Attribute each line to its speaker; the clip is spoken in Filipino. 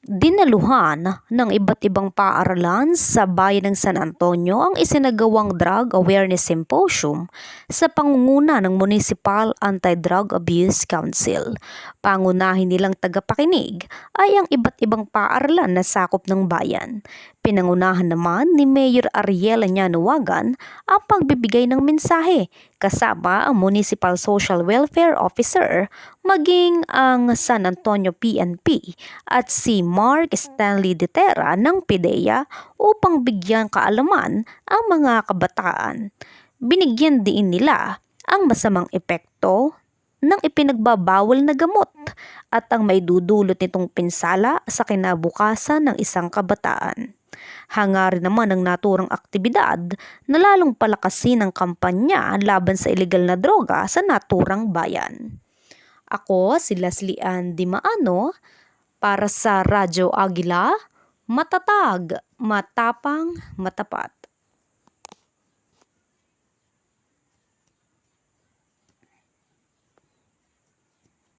Speaker 1: Dinaluhan ng iba't ibang paaralan sa bayan ng San Antonio ang isinagawang Drug Awareness Symposium sa pangunguna ng Municipal Anti-Drug Abuse Council. Pangunahin nilang tagapakinig ay ang iba't ibang paaralan na sakop ng bayan. Pinangunahan naman ni Mayor Ariel Anyanuwagan ang pagbibigay ng mensahe kasama ang Municipal Social Welfare Officer maging ang San Antonio PNP at si Mark Stanley Detera ng PIDEA upang bigyan kaalaman ang mga kabataan. Binigyan din nila ang masamang epekto ng ipinagbabawal na gamot at ang may dudulot nitong pinsala sa kinabukasan ng isang kabataan. Hangarin naman ng naturang aktibidad na lalong palakasin ang kampanya laban sa ilegal na droga sa naturang bayan. Ako si Leslie Ann Dimaano para sa Radyo Agila, matatag, matapang, matapat.